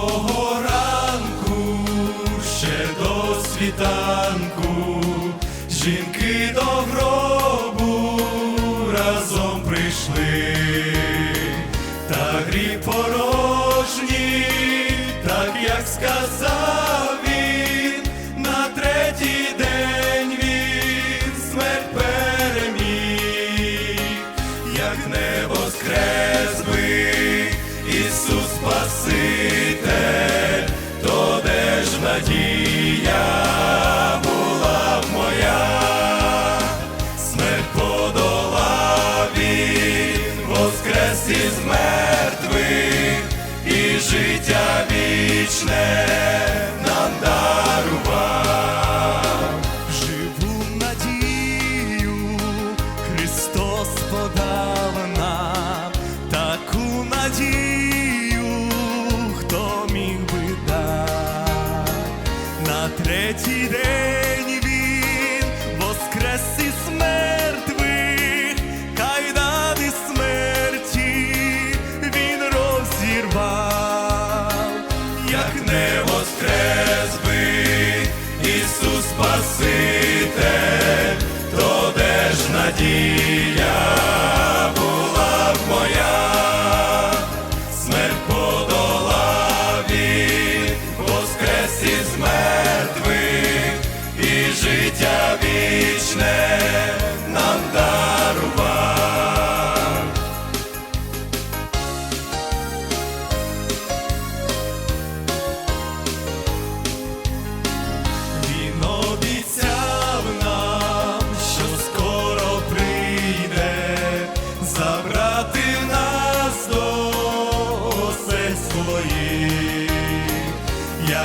Доброго ранку, ще до світанку, жінки до гробу разом прийшли, та гріб порожні, так як сказав на третій день він смерть як небо скрес би. Ісус Спаситель, то де ж надія була моя, смерть подолав він, воскрес із мертвих, і життя вічне На третій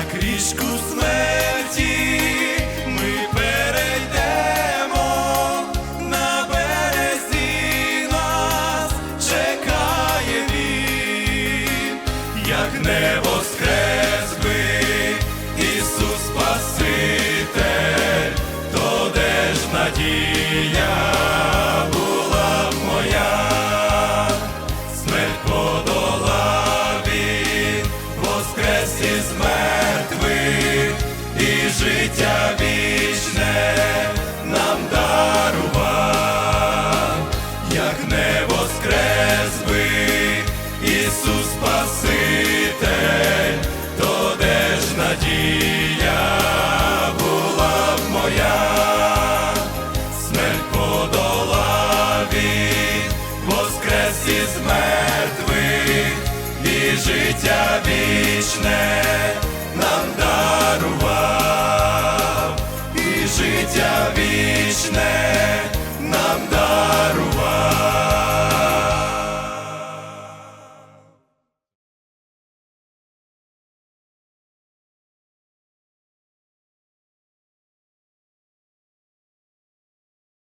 як річку смерті ми перейдемо на березі нас чекає він, як не воскрес би Ісус Спаситель, то де ж надія була моя, смерть подолав воскрес із і життя вічне нам дарував, як не воскрес би Ісус Спаситель,